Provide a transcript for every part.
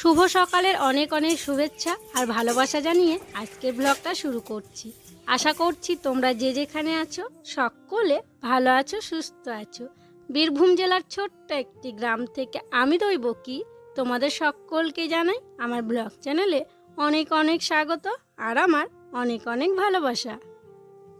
শুভ সকালের অনেক অনেক শুভেচ্ছা আর ভালোবাসা জানিয়ে আজকের ব্লগটা শুরু করছি। আশা করছি তোমরা যে যেখানে আছো সকলে ভালো আছো, সুস্থ আছো। বীরভূম জেলার ছোট্ট একটি গ্রাম থেকে আমি দইব কি তোমাদের সকলকে জানাই আমার ব্লগ চ্যানেলে অনেক অনেক স্বাগত আর আমার অনেক অনেক ভালোবাসা।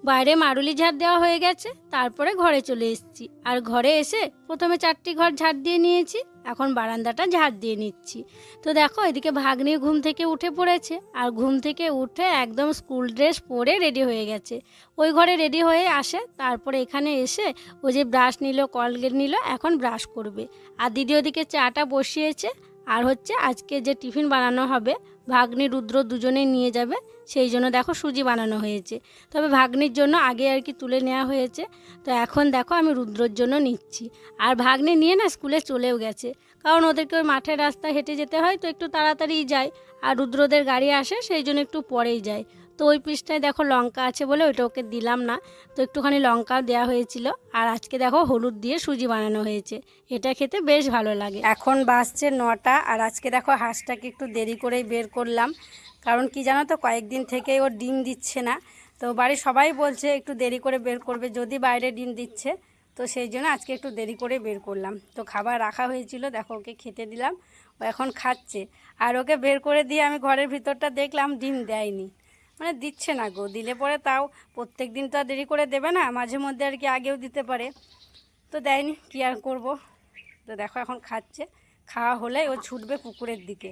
বাইরে মারুলি ঝাড় দেওয়া হয়ে গেছে, তারপরে ঘরে চলে এসেছি। আর ঘরে এসে প্রথমে চারটি ঘর ঝাড় দিয়ে নিয়েছি, এখন বারান্দাটা ঝাড় দিয়ে নিচ্ছি। তো দেখো, এদিকে ভাগ্নি ঘুম থেকে উঠে পড়েছে, আর ঘুম থেকে উঠে একদম স্কুল ড্রেস পরে রেডি হয়ে গেছে। ওই ঘরে রেডি হয়ে আসে, তারপরে এখানে এসে ও যে ব্রাশ নিল, কলগেট নিল, এখন ব্রাশ করবে। আর দিদি ওদিকে চাটা বসিয়েছে আর হচ্ছে আজকে যে টিফিন বানানো হবে, ভাগ্নি রুদ্র দুজনেই নিয়ে যাবে, সেই জন্য দেখো সুজি বানানো হয়েছে। তবে ভাগ্নির জন্য আগে আর কি তুলে নেওয়া হয়েছে, তো এখন দেখো আমি রুদ্রর জন্য নিচ্ছি। আর ভাগ্নি নিয়ে না স্কুলে চলেও গেছে, কারণ ওদেরকে ওই মাঠের রাস্তা হেঁটে যেতে হয়, তো একটু তাড়াতাড়ি যায়, আর রুদ্রদের গাড়ি আসে, সেই জন্য একটু পরেই যায়। তো ওই পিসটায় দেখো লঙ্কা আছে বলে ওইটা ওকে দিলাম না। তো একটুখানি লঙ্কাও দেওয়া হয়েছিল। আর আজকে দেখো হলুদ দিয়ে সুজি বানানো হয়েছে। এটা খেতে বেশ ভালো লাগে। এখন বাসছে নটা আর আজকে দেখো হাঁসটাকে একটু দেরি করেই বের করলাম। কারণ কি জানো তো, কয়েকদিন থেকেই ও ডিম দিচ্ছে না। তো বাড়ির সবাই বলছে একটু দেরি করে বের করবে, যদি বাইরে ডিম দিচ্ছে। তো সেই জন্য আজকে একটু দেরি করে বের করলাম। তো খাবার রাখা হয়েছিল, দেখো ওকে খেতে দিলাম। ও এখন খাচ্ছে। আর ওকে বের করে দিয়ে আমি ঘরের ভিতরটা দেখলাম, ডিম দেয়নি। মানে দিচ্ছে না গো। দিলে পরে তাও প্রত্যেক দিন তো আর দেরি করে দেবে না, মাঝে মধ্যে আর কি আগেও দিতে পারে। তো দেয়নি, কী আর করব? তো দেখো এখন খাচ্ছে। খাওয়া হলে ও ছুটবে পুকুরের দিকে।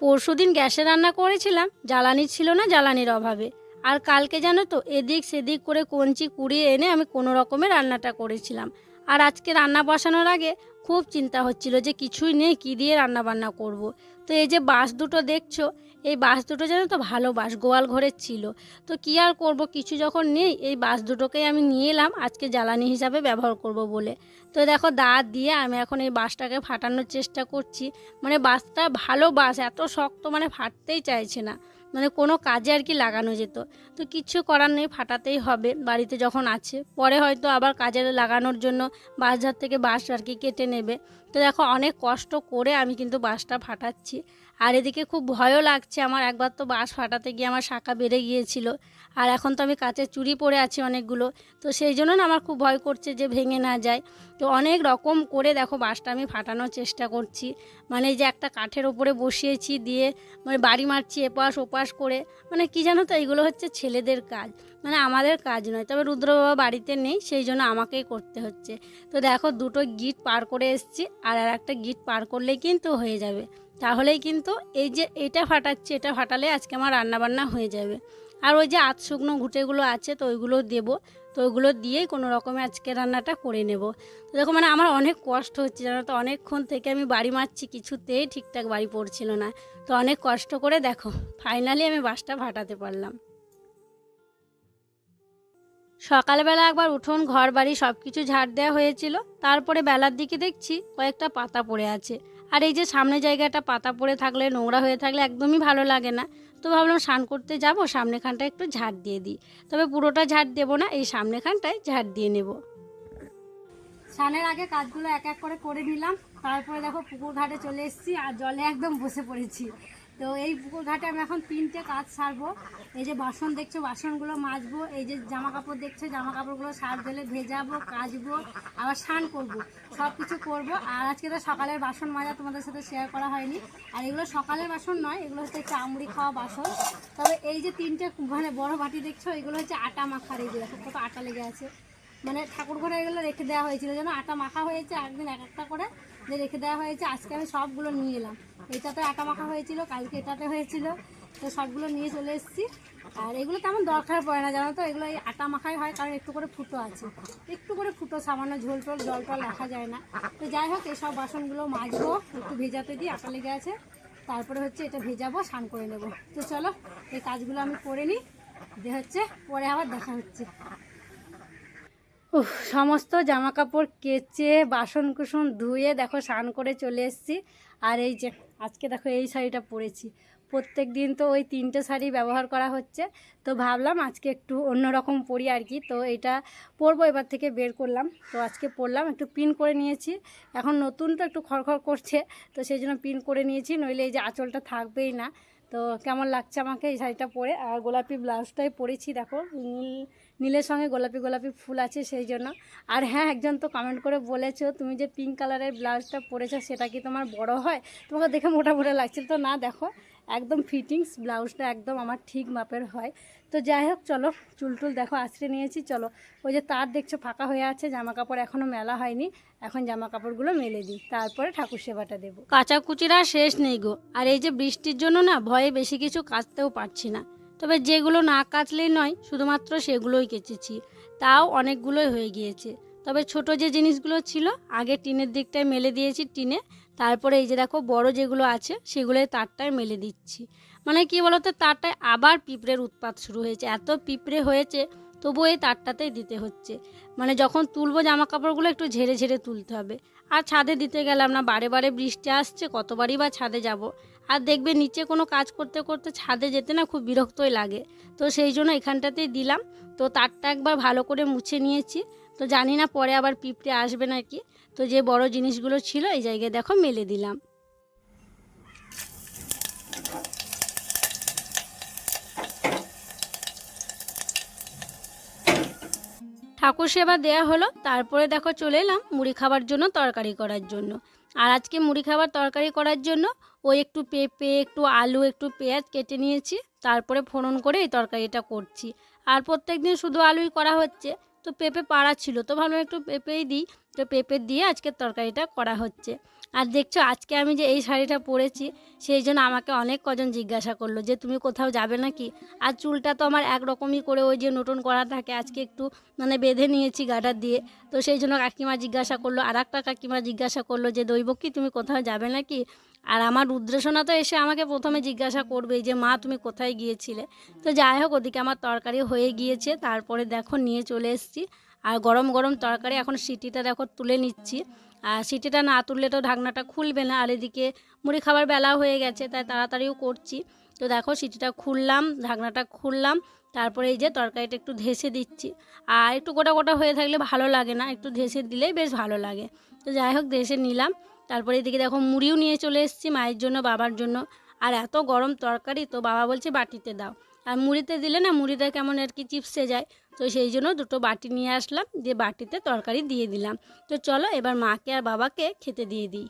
পরশুদিন গ্যাসে রান্না করেছিলাম, জ্বালানি ছিল না জ্বালানির অভাবে। আর কালকে জানো তো, এদিক সেদিক করে কঞ্চি কুড়িয়ে এনে আমি কোনো রকমের রান্নাটা করেছিলাম। আর আজকে রান্না বসানোর আগে খুব চিন্তা হচ্ছিল যে কিছুই নেই, কী দিয়ে রান্না বান্না করব। তো এই যে বাঁশ দুটো দেখছ, এই বাঁশ দুটো যেন তো ভালো বাস, গোয়াল ঘরের ছিল। তো কী আর করব, কিছু যখন নেই, এই বাঁশ দুটোকেই আমি নিয়ে এলাম, আজকে জ্বালানি হিসাবে ব্যবহার করব বলে। তো দেখো দাঁত দিয়ে আমি এখন এই বাসটাকে ফাটানোর চেষ্টা করছি। মানে বাসটা ভালো বাস, এত শক্ত মানে ফাটতেই চাইছে না। মানে কোনো কাজে আর কি লাগানো যেত। তো কিচ্ছু করার নেই, ফাটাতেই হবে, বাড়িতে যখন আছে। পরে হয়তো আবার কাজে লাগানোর জন্য বাঁশঝাড় থেকে বাঁশ আর কি কেটে নেবে। তো দেখো অনেক কষ্ট করে আমি কিন্তু বাঁশটা ফাটাচ্ছি। আর এদিকে খুব ভয়ও লাগছে আমার। একবার তো বাঁশ ফাটাতে গিয়ে আমার শাখা বেড়ে গিয়েছিল। আর এখন তো আমি কাঁচের চুরি পরে আছি অনেকগুলো। তো সেই জন্য না আমার খুব ভয় করছে যে ভেঙে না যায়। তো অনেক রকম করে দেখো বাঁশটা আমি ফাটানোর চেষ্টা করছি। মানে যে একটা কাঠের ওপরে বসিয়েছি দিয়ে মানে বাড়ি মারছি এপাশ ওপাশ করে। মানে কি জানো তো এইগুলো হচ্ছে ছেলেদের কাজ। মানে আমাদের কাজ নয়। তবে রুদ্র বাবা বাড়িতে নেই, সেই জন্য আমাকেই করতে হচ্ছে। তো দেখো দুটো গিট পার করে এসছি। আর আর একটা গিট পার করলেই কিন্তু হয়ে যাবে। তাহলেই কিন্তু এই যে এটা ফাটাচ্ছি, এটা ফাটালে আজকে আমার রান্নাবান্না হয়ে যাবে। আর ওই যে আত শুকনো ঘুঁটেগুলো আছে, তো ওইগুলো দেবো। তো ওইগুলো দিয়েই কোনো রকমে আজকে রান্নাটা করে নেব। তো দেখো মানে আমার অনেক কষ্ট হচ্ছে, জানো তো? অনেকক্ষণ থেকে আমি বাড়ি মারছি, কিছুতেই ঠিকঠাক বাড়ি পড়ছিল না। তো অনেক কষ্ট করে দেখো ফাইনালি আমি বাসটা ফাটাতে পারলাম। সকালবেলা একবার উঠোন ঘর বাড়ি সব কিছু ঝাড় দেওয়া হয়েছিল। তারপরে বেলার দিকে দেখছি কয়েকটা পাতা পড়ে আছে। আর এই যে সামনে জায়গাটা পাতা পড়ে থাকলে, নোংরা হয়ে থাকলে একদমই ভালো লাগে না। তো ভাবলাম স্নান করতে যাব সামনেখানটা একটু ঝাড় দিয়ে দিই। তবে পুরোটা ঝাড় দেবো না, এই সামনেখানটায় ঝাড় দিয়ে নেব। স্নানের আগে কাজগুলো এক এক করে করে নিলাম। তারপরে দেখো পুকুর ঘাটে চলে এসেছি আর জলে একদম বসে পড়েছি। তো এই পুকুর ঘাটে আমি এখন তিনটে কাজ সারবো। এই যে বাসন দেখছ, বাসনগুলো মাজবো, এই যে জামা কাপড় দেখছ জামা কাপড়গুলো সার দিলে ভেজাবো, কাচবো, আবার স্নান করব সব কিছু করব। আর আজকে তো সকালের বাসন মাজা তোমাদের সাথে শেয়ার করা হয়নি। আর এগুলো সকালের বাসন নয়, এগুলো হচ্ছে চামড়ি খাওয়া বাসন। তবে এই যে তিনটে মানে বড় বাটি দেখছ, এগুলো হচ্ছে আটা মাখার যে কত আটা লেগে আছে। মানে ঠাকুর ঘরে এগুলো রেখে দেওয়া হয়েছিল যেন আটা মাখা হয়েছে, একদিন এক একটা করে যে রেখে দেওয়া হয়েছে, আজকে আমি সবগুলো নিয়ে এলাম। এটাতে আটা মাখা হয়েছিল, কালকে এটাতে হয়েছিল, তো সবগুলো নিয়ে চলে এসেছি। আর এগুলো তেমন দরকার পড়ে না, জানো তো? এগুলো এই আটা মাখাই হয়, কারণ একটু করে ফুটো আছে। একটু করে ফুটো, সামান্য ঝোল টোল, জল টল রাখা যায় না। তো যাই হোক এইসব বাসনগুলো মাজবো, একটু ভেজাতে দিই আটা লেগে আছে। তারপরে হচ্ছে এটা ভেজাবো, স্নান করে নেব। তো চলো, এই কাজগুলো আমি করে নিই। দিয়ে হচ্ছে, পরে আবার দেখা হচ্ছে। সমস্ত জামা কাপড় কেচে বাসন কুসন ধুয়ে দেখো স্নান করে চলে এসেছি। আর এই যে, আজকে দেখো এই শাড়িটা পরেছি। প্রত্যেক দিন তো ওই তিনটে শাড়ি ব্যবহার করা হচ্ছে। তো ভাবলাম আজকে একটু অন্যরকম পরি আর কি। তো এটা পরবো, এবার থেকে বের করলাম। তো আজকে পরলাম, একটু পিন করে নিয়েছি। এখন নতুন তো একটু খড়খড় করছে, তো সেই জন্য পিন করে নিয়েছি। নইলে এই যে আঁচলটা থাকবেই না। তো কেমন লাগছে আমাকে এই শাড়িটা পরে? আর গোলাপি ব্লাউজটাই পরেছি, দেখো, নীল নীলের সঙ্গে গোলাপি গোলাপি ফুল আছে সেই জন্য। আর হ্যাঁ একজন তো কমেন্ট করে বলেছ, তুমি যে পিঙ্ক কালারের ব্লাউজটা পরেছো, সেটা কি তোমার বড় হয়? তোমাকে দেখে মোটা মোটা লাগছিল। তো না, দেখো, একদম ফিটিংস ব্লাউজটা একদম আমার ঠিক মাপের হয়। তো যাই হোক, চলো, চুল টুল দেখো, আছড়ে নিয়েছি, চলো। ওই যে তার দেখছ, ফাঁকা হয়ে আছে জামা কাপড় এখনও মেলা হয়নি। এখন জামা কাপড়গুলো মেলে দিই, তারপরে ঠাকুর সেবাটা দেবো। কাচাকুচির শেষ নেই গো। আর এই যে বৃষ্টির জন্য না, ভয়ে বেশি কিছু কাচতেও পারছি না। তবে যেগুলো না কাচলেই নয়, শুধুমাত্র সেগুলোই কেচেছি। তাও অনেকগুলোই হয়ে গিয়েছে। তবে ছোট যে জিনিসগুলো ছিল, আগে টিনের দিকটায় মেলে দিয়েছি টিনে। তারপরে এই যে দেখো, বড় যেগুলো আছে, সেগুলোই তারটায় মেলে দিচ্ছি। মানে কি বলতো, তারটায় আবার পিঁপড়ের উৎপাত শুরু হয়েছে। এত পিঁপড়ে হয়েছে, তবুও এই তারটাতেই দিতে হচ্ছে। মানে যখন তুলবো জামা কাপড়গুলো একটু ঝেড়ে ঝেড়ে তুলতে হবে। আর ছাদে দিতে গেলাম না, বারে বারে বৃষ্টি আসছে, কতবারই বা ছাদে যাব। আর দেখবে নিচে কোনো কাজ করতে করতে ছাদে যেতে না খুব বিরক্তই লাগে। তো সেই জন্য এখানটাতেই দিলাম। তো তারটা একবার ভালো করে মুছে নিয়েছি। তো জানি না পরে আবার পিঁপড়ে আসবে নাকি। তো যে বড় জিনিসগুলো ছিল এই জায়গায় দেখো মেলে দিলাম। ঠাকুর সেবা দেয়া হলো। তারপরে দেখো চলে এলাম মুড়ি খাবার জন্য, তরকারি করার জন্য। আর আজকে মুড়ি খাবার তরকারি করার জন্য ওই একটু পেঁপে, একটু আলু, একটু পেঁয়াজ কেটে নিয়েছি। তারপরে ফোড়ন করে এই তরকারিটা করছি। আর প্রত্যেক দিন শুধু আলুই করা হচ্ছে। তো পেঁপে পাড়া ছিল। তো ভাবলাম একটু পেঁপেই দিই। তো পেঁপে দিয়ে আজকের তরকারিটা করা হচ্ছে। আর দেখছ, আজকে আমি যে এই শাড়িটা পরেছি, সেই জন্য আমাকে অনেক কজন জিজ্ঞাসা করল যে, তুমি কোথাও যাবে নাকি? আর চুলটা তো আমার একরকমই করে ওই যে নতুন করা থাকে, আজকে একটু মানে বেঁধে নিয়েছি গাডার দিয়ে। তো সেই জন্য কাকিমা জিজ্ঞাসা করল, আর একটা কাকিমা জিজ্ঞাসা করল যে দৈব কি তুমি কোথাও যাবে নাকি? আর আমার রুদ্রেশনা তো এসে আমাকে প্রথমে জিজ্ঞাসা করবে যে, মা, তুমি কোথায় গিয়েছিলে? তো যাই হোক, ওদিকে আমার তরকারি হয়ে গিয়েছে, তারপরে দেখো নিয়ে চলে এসেছি। আর গরম গরম তরকারি এখন সিটিটা দেখো তুলে নিচ্ছি। আর সিটিটা না তুললে তো ঢাকনাটা খুলবে না, আর এদিকে মুড়ি খাবার বেলা হয়ে গেছে, তাই তাড়াতাড়িও করছি। তো দেখো সিটিটা খুললাম, ঢাকনাটা খুললাম, তারপরে এই যে তরকারিটা একটু ধেসে দিচ্ছি। আর একটু গোটা গোটা হয়ে থাকলে ভালো লাগে না, একটু ধেসে দিলেই বেশ ভালো লাগে। তো যাই হোক, ধেসে নিলাম। তারপরে এদিকে দেখো মুড়িও নিয়ে চলে এসেছি মায়ের জন্য, বাবার জন্য। আর এত গরম তরকারি, তো বাবা বলছে বাটিতে দাও। আর মুড়িতে দিলে না মুড়িটা কেমন আর কি চিপসে যায়। তো সেই জন্য দুটো বাটি নিয়ে আসলাম, দিয়ে বাটিতে তরকারি দিয়ে দিলাম। তো চলো এবার মাকে আর বাবাকে খেতে দিয়ে দিই।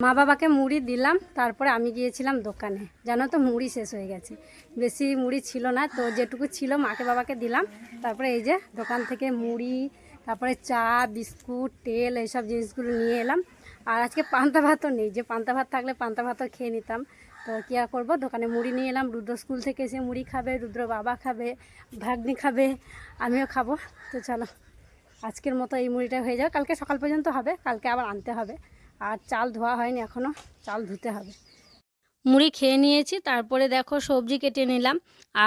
মা বাবাকে মুড়ি দিলাম, তারপরে আমি গিয়েছিলাম দোকানে। জানো তো, মুড়ি শেষ হয়ে গেছে। বেশি মুড়ি ছিল না, তো যেটুকু ছিল মাকে বাবাকে দিলাম। তারপরে এই যে দোকান থেকে মুড়ি, তারপরে চা, বিস্কুট, তেল, এইসব জিনিসগুলো নিয়ে এলাম। আর আজকে পান্তা ভাতও নেই। যে পান্তা ভাত থাকলে পান্তা ভাতও খেয়ে নিতাম। তো কী আর করব? দোকানে মুড়ি নিয়ে এলাম। রুদ্র স্কুল থেকে এসে মুড়ি খাবে, রুদ্র বাবা খাবে, ভাগ্নি খাবে, আমিও খাব। তো চলো, আজকের মতো এই মুড়িটা হয়ে যাবে কালকে সকাল পর্যন্ত হবে, কালকে আবার আনতে হবে। আর চাল ধোয়া হয়নি এখনও চাল ধুতে হবে। মুড়ি খেয়ে নিয়েছি, তারপরে দেখো সবজি কেটে নিলাম।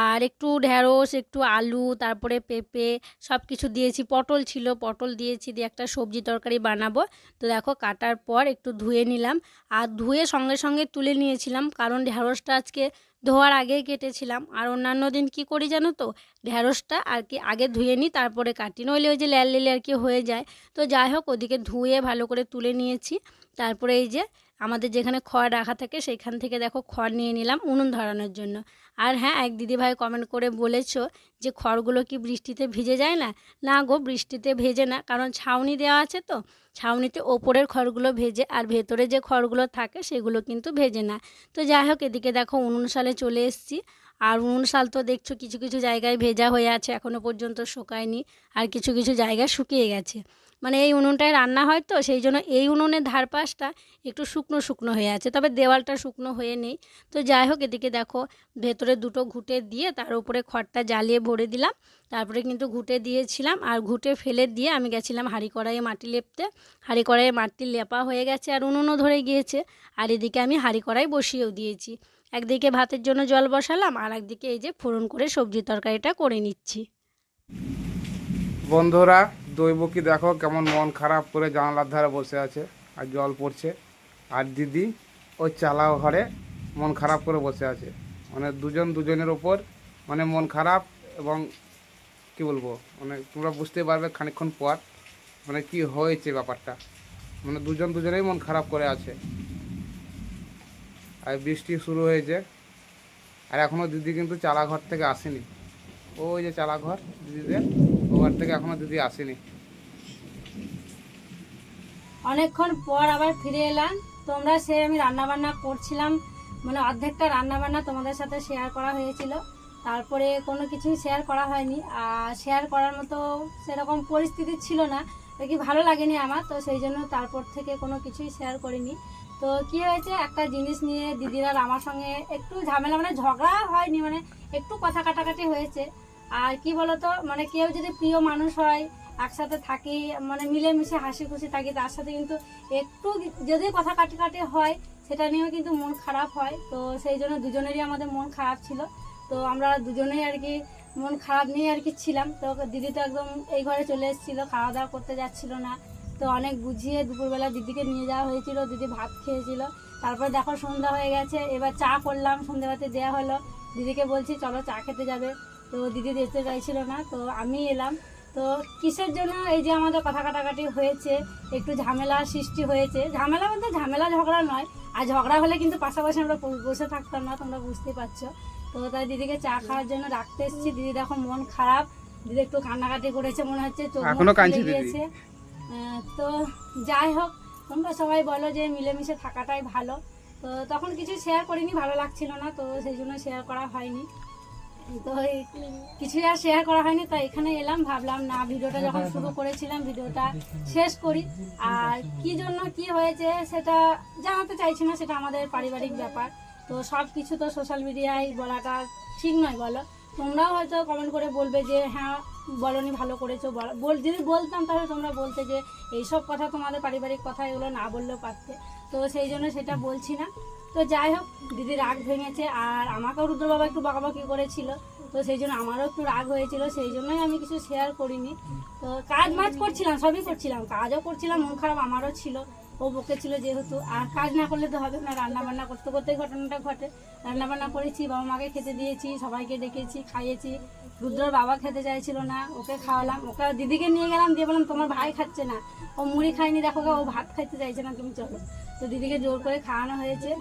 আর একটু ঢ্যাঁড়স একটু আলু, তারপরে পেঁপে সব কিছু দিয়েছি। পটল ছিল, পটল দিয়েছি, দিয়ে একটা সবজি তরকারি বানাবো। তো দেখো কাটার পর একটু ধুয়ে নিলাম। আর ধুয়ে সঙ্গে সঙ্গে তুলে নিয়েছিলাম, কারণ ঢ্যাঁড়সটা আজকে ধোয়ার আগেই কেটেছিলাম। আর অন্যান্য দিন কি করি জানো তো ঢ্যাঁড়সটা আর কি আগে ধুয়ে নিই, তারপরে কাটি। নইলে ওই যে ল্যাল লেলে আর কি হয়ে যায়। তো যাই হোক, ওদিকে ধুয়ে ভালো করে তুলে নিয়েছি। তারপরে এই যে আমাদের যেখানে খড় রাখা থাকে সেইখান থেকে দেখো খড় নিয়ে নিলাম উনুন ধরানোর জন্য। আর হ্যাঁ এক দিদিভাই কমেন্ট করে বলেছ যে খড়গুলো কি বৃষ্টিতে ভিজে যায় না? না গো, বৃষ্টিতে ভেজে না, কারণ ছাউনি দেওয়া আছে তো। ছাউনিতে ওপরের খড়গুলো ভেজে আর ভেতরে যে খড়গুলো থাকে সেগুলো কিন্তু ভেজে না। তো যাই হোক, এদিকে দেখো উনুন সালে চলে এসেছি। আর উনুন শাল তো দেখছ কিছু কিছু জায়গায় ভেজা হয়ে আছে এখনও পর্যন্ত শুকায়নি। আর কিছু কিছু জায়গায় শুকিয়ে গেছে। মানে এই উনুনটায় রান্না হয় তো, সেই জন্য এই উনুনের ধারপাশটা একটু শুকনো শুকনো হয়ে আছে, তবে দেওয়ালটা শুকনো হয়ে নেই। তো যাই হোক, এদিকে দেখো ভেতরে দুটো ঘুঁটে দিয়ে তার উপরে খড়টা জ্বালিয়ে ভরে দিলাম। তারপরে কিন্তু ঘুঁটে দিয়েছিলাম আর ঘুঁটে ফেলে দিয়ে আমি গেছিলাম হাঁড়ি কড়াইয়ে মাটি লেপতে। হাঁড়ি কড়াইয়ে মাটি লেপা হয়ে গেছে আর উনুনও ধরে গিয়েছে আর এদিকে আমি হাঁড়ি কড়াই বসিয়েও দিয়েছি। একদিকে ভাতের জন্য জল বসালাম আর একদিকে এই যে ফোড়ন করে সবজি তরকারিটা করে নিচ্ছি। বন্ধুরা দৈবকী দেখো কেমন মন খারাপ করে জানালার ধারে বসে আছে, আর জল পড়ছে। আর দিদি ওই চালাও ঘরে মন খারাপ করে বসে আছে। মানে দুজন দুজনের ওপর মানে মন খারাপ এবং কি বলব মানে তোমরা বুঝতে পারবে খানিকক্ষণ পর মানে কি হয়েছে ব্যাপারটা। মানে দুজন দুজনেই মন খারাপ করে আছে। আর বৃষ্টি শুরু হয়েছে। আর এখনও দিদি কিন্তু চালা ঘর থেকে আসেনি। ওই যে চালা ঘর দিদিদের। ও ঘর থেকে এখনও দিদি আসেনি। অনেকক্ষণ পর আবার ফিরে এলাম। তোমরা সে আমি রান্না বান্না করছিলাম মানে অর্ধেকটা রান্না বান্না তোমাদের সাথে শেয়ার করা হয়েছিল। তারপরে কোনো কিছুই শেয়ার করা হয়নি। আর শেয়ার করার মতো সেরকম পরিস্থিতি ছিল না। কি ভালো লাগেনি আমার, তো সেই জন্য তারপর থেকে কোনো কিছুই শেয়ার করিনি। তো কি হয়েছে, একটা জিনিস নিয়ে দিদিরা আমার সঙ্গে একটু ঝামেলা মানে ঝগড়া হয়নি মানে একটু কথা কাটাকাটি হয়েছে। আর কি বলতো মানে কেউ যদি প্রিয় মানুষ হয়, একসাথে থাকি মানে মিলেমিশে হাসি খুশি থাকি, তার সাথে কিন্তু একটু যদি কথা কাটি কাটি হয়, সেটা নিয়েও কিন্তু মন খারাপ হয়। তো সেই জন্য দুজনেরই আমাদের মন খারাপ ছিল। তো আমরা দুজনেই আর কি মন খারাপ নিয়ে আর কি ছিলাম। তো দিদি তো একদম এই ঘরে চলে এসেছিল, খাওয়া দাওয়া করতে যাচ্ছিল না। তো অনেক বুঝিয়ে দুপুরবেলা দিদিকে নিয়ে যাওয়া হয়েছিল, দিদি ভাত খেয়েছিল। তারপর দেখো সন্ধ্যা হয়ে গেছে, এবার চা করলাম সন্ধ্যাবাতে দেওয়া হলো। দিদিকে বলছি, চলো চা খেতে যাবে। তো দিদি যেতে চাইছিল না তো আমি এলাম। তো কিসের জন্য এই যে আমাদের কথা কাটাকাটি হয়েছে একটু ঝামেলা সৃষ্টি হয়েছে। ঝামেলা বলতে ঝামেলা ঝগড়া নয় আর ঝগড়া হলে কিন্তু পাশাপাশি আমরা বসে থাকতাম না তোমরা বুঝতেই পারছ। তো তাই দিদিকে চা খাওয়ার জন্য রাখতে এসেছি। দিদি দেখো মন খারাপ দিদি একটু কান্নাকাটি করেছে মনে হচ্ছে চোখ। গিয়েছে। তো যাই হোক তোমরা সবাই বলো যে মিলেমিশে থাকাটাই ভালো। তো তখন কিছু শেয়ার করিনি ভালো লাগছিল না তো সেই জন্য শেয়ার করা হয়নি। তো কিছুই আর শেয়ার করা হয়নি, তো এখানে এলাম, ভাবলাম না, ভিডিওটা যখন শুরু করেছিলাম, ভিডিওটা শেষ করি। আর কি জন্য কি হয়েছে সেটা জানাতে চাইছি না, সেটা আমাদের পারিবারিক ব্যাপার। তো সব কিছু তো সোশ্যাল মিডিয়ায় বলাটা ঠিক নয়, বলো। তোমরাও হয়তো কমেন্ট করে বলবে যে হ্যাঁ বলনি, ভালো করেছ বল, যদি বলতাম তাহলে তোমরা বলতে যে, এইসব কথা তোমাদের পারিবারিক কথা, এগুলো না বললেও পারতে। তো সেই জন্য সেটা বলছি না। তো যাই হোক, দিদি রাগ ভেঙেছে আর আমাকেও রুদ্র বাবা একটু বকাবকি করেছিল। তো সেই জন্য আমারও একটু রাগ হয়েছিল, সেই জন্যই আমি কিছু শেয়ার করিনি। তো কাজ মাজ করছিলাম, সবই করছিলাম, কাজও করছিলাম, মন খারাপ আমারও ছিল। ও বকেছিল যেহেতু, আর কাজ না করলে তো হবে না রান্না বান্না করতে করতেই ঘটনাটা ঘটে। রান্না বান্না করেছি, বাবা মাকে খেতে দিয়েছি, সবাইকে ডেকেছি, খাইয়েছি। রুদ্রর বাবা খেতে চাইছিল না, ওকে খাওয়ালাম, ওকে দিদিকে নিয়ে গেলাম, দিয়ে বললাম, তোমার ভাই খাচ্ছে না, ও মুড়ি খায়নি, দেখো ও ভাত খাইতে চাইছে না, তুমি চলো। তো দিদিকে জোর করে খাওয়ানো হয়েছে।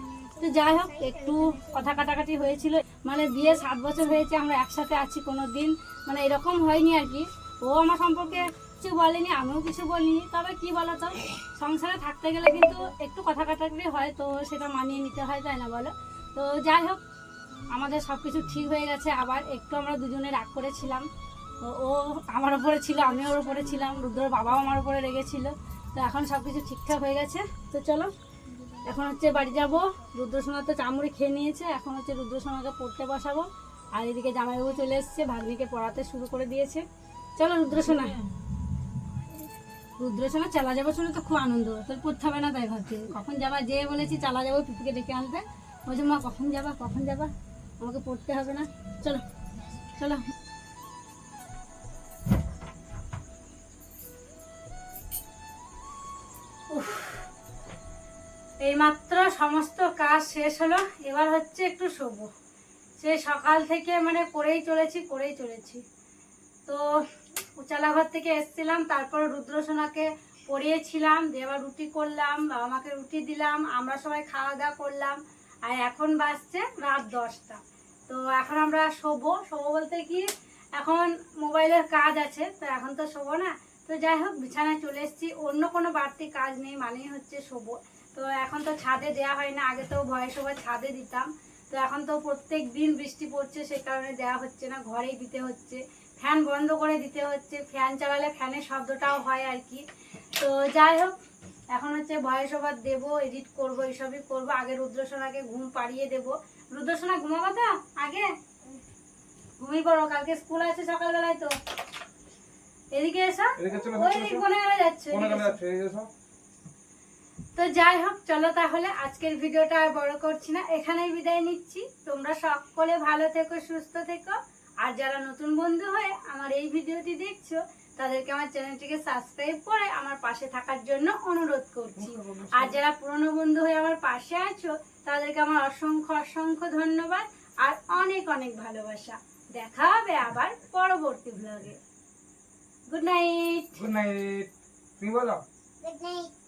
তো যাই হোক, একটু কথা কাটাকাটি হয়েছিল। মানে বিয়ে সাত বছর হয়েছে, আমরা একসাথে আছি কোনো দিন মানে এরকম হয়নি আর কি। ও আমার সম্পর্কে কিছু বলেনি, আমিও কিছু বলিনি। তবে কি বলতো, সংসারে থাকতে গেলে কিন্তু একটু কথা কাটাকাটি হয়, তো সেটা মানিয়ে নিতে হয়, তাই না বলো? তো যাই হোক, আমাদের সব কিছু ঠিক হয়ে গেছে। আবার একটু আমরা দুজনে রাগ করেছিলাম। তো ও আমার ওপরে ছিল আমি ওর ওপরে ছিলাম। রুদ্রর বাবাও আমার ওপরে রেগেছিল। তো এখন সব কিছু ঠিকঠাক হয়ে গেছে। তো চলো এখন হচ্ছে বাড়ি যাব। রুদ্রসোনা তো চামড়ি খেয়ে নিয়েছে, এখন হচ্ছে রুদ্রসোনাকে পড়তে বসাবো। আর এদিকে জামাইবাবু চলে এসছে, ভাগ্নিকে পড়াতে শুরু করে দিয়েছে। চলো রুদ্রসোনা। রুদ্রসোনা চালা যাব শুনে তো খুব আনন্দ। তোর পড়তে হবে না তাই ভাবছি। কখন যাবা? যে বলেছি চালা যাব পিপিকে ডেকে আনতে। বলছে, মা, কখন যাবা? কখন যাবা? আমাকে পড়তে হবে না। চলো চলো। এইমাত্র সমস্ত কাজ শেষ হলো, এবার হচ্ছে একটু শোবো। সে সকাল থেকে মানে করেই চলেছি করেই চলেছি। তো উচালাঘর থেকে এসছিলাম, তারপর রুদ্রসোনাকে পড়িয়েছিলাম দিয়ে আবার রুটি করলাম, বাবা মাকে রুটি দিলাম, আমরা সবাই খাওয়া দাওয়া করলাম, আর এখন বাজছে রাত দশটা। তো এখন আমরা শোবো শোবো বলতে কি, এখন মোবাইলের কাজ আছে, তো এখন তো শোবো না। তো যাই হোক, বিছানায় চলে এসেছি, অন্য কোনো বাড়তি কাজ নেই, মানেই হচ্ছে শোবো। তো এখন তো ছাদে দেওয়া হয় না আগে তো ভয়ে সবাই ছাদে দিতাম। তো এখন তো প্রত্যেক দিন বৃষ্টি পড়ছে সে কারণে দেওয়া হচ্ছে না ঘরেই দিতে হচ্ছে। ফ্যান বন্ধ করে দিতে হচ্ছে ফ্যান চালালে ফ্যানের শব্দটাও হয় আর কি। তো যাই হোক এখন হচ্ছে ভয়েস ওভার দেবো এডিট করব এইসবই করব। আগে রুদ্রসোনাকে ঘুম পাড়িয়ে দেবো। রুদ্রসোনা ঘুমাবো তো? আগে? ঘুমিয়ে পড়ো কালকে স্কুল আছে সকালবেলায় তো? এদিকে এসো। ওই দিক কোনে গেলে যাচ্ছে কোনে এদিকে গেলে এসো। যাচ্ছে, এই যে সব। তো যাই হোক চলো তাহলে আজকের ভিডিওটা আর বড় করছি না। এখানেই বিদায় নিচ্ছি। তোমরা সকলে ভালো থেকো সুস্থ থেকো। আর যারা নতুন বন্ধু হয়ে আমার এই ভিডিওটি দেখছ তাদেরকে আমার চ্যানেলটিকে সাবস্ক্রাইব করে আমার পাশে থাকার জন্য অনুরোধ করছি। আর যারা পুরনো বন্ধু হয়ে আমার পাশে আছো তাদেরকে আমার অসংখ্য অসংখ্য ধন্যবাদ আর অনেক অনেক ভালোবাসা। দেখা হবে আবার পরবর্তী ব্লগে গুড নাইট গুড নাইট তুমি বলো? Good night.